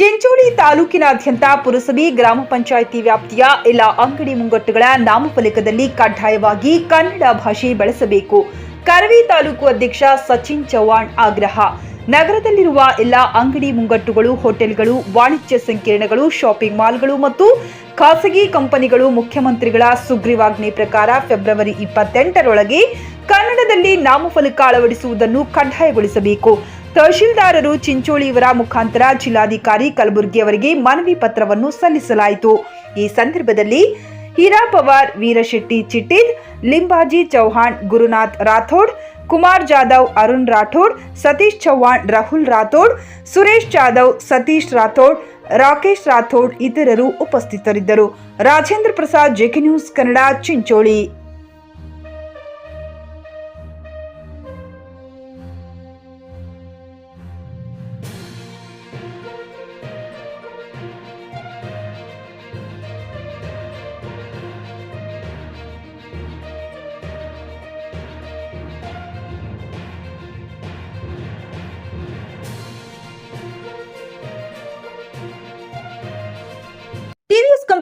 ಚಿಂಚೋಳಿ ತಾಲೂಕಿನಾದ್ಯಂತ ಪುರಸಭೆ ಗ್ರಾಮ ಪಂಚಾಯಿತಿ ವ್ಯಾಪ್ತಿಯ ಎಲ್ಲ ಅಂಗಡಿ ಮುಂಗಟ್ಟುಗಳ ನಾಮಫಲಕದಲ್ಲಿ ಕಡ್ಡಾಯವಾಗಿ ಕನ್ನಡ ಭಾಷೆ ಬಳಸಬೇಕು. ಕರವಿ ತಾಲೂಕು ಅಧ್ಯಕ್ಷ ಸಚಿನ್ ಚೌಹಾಣ್ ಆಗ್ರಹ. ನಗರದಲ್ಲಿರುವ ಎಲ್ಲ ಅಂಗಡಿ ಮುಂಗಟ್ಟುಗಳು, ಹೋಟೆಲ್ಗಳು, ವಾಣಿಜ್ಯ ಸಂಕೀರ್ಣಗಳು, ಶಾಪಿಂಗ್ ಮಾಲ್ಗಳು ಮತ್ತು ಖಾಸಗಿ ಕಂಪನಿಗಳು ಮುಖ್ಯಮಂತ್ರಿಗಳ ಸುಗ್ರೀವಾಜ್ಞೆ ಪ್ರಕಾರ ಫೆಬ್ರವರಿ ಇಪ್ಪತ್ತೆಂಟರೊಳಗೆ ಕನ್ನಡದಲ್ಲಿ ನಾಮಫಲಕ ಅಳವಡಿಸುವುದನ್ನು ಕಡ್ಡಾಯಗೊಳಿಸಬೇಕು. ತಹಶೀಲ್ದಾರರು ಚಿಂಚೋಳಿ ಇವರ ಮುಖಾಂತರ ಜಿಲ್ಲಾಧಿಕಾರಿ ಕಲಬುರ್ಗಿ ಅವರಿಗೆ ಮನವಿ ಪತ್ರವನ್ನು ಸಲ್ಲಿಸಲಾಯಿತು. ಈ ಸಂದರ್ಭದಲ್ಲಿ ಹೀರಾ ಪವಾರ್ ವೀರಶೆಟ್ಟಿ ಚಿಟ್ಟಿದ್, ಲಿಂಬಾಜಿ ಚೌಹಾಣ್, ಗುರುನಾಥ್ ರಾಥೋಡ್, ಕುಮಾರ್ ಜಾಧವ್, ಅರುಣ್ ರಾಠೋಡ್ ಸತೀಶ್ ಚೌಹಾಣ್, ರಾಹುಲ್ ರಾಥೋಡ್, ಸುರೇಶ್ ಜಾಧವ್, ಸತೀಶ್ ರಾಥೋಡ್, ರಾಕೇಶ್ ರಾಥೋಡ್ ಇತರರು ಉಪಸ್ಥಿತರಿದ್ದರು. Rajendra Prasad, JK news Kannada, Chincholi.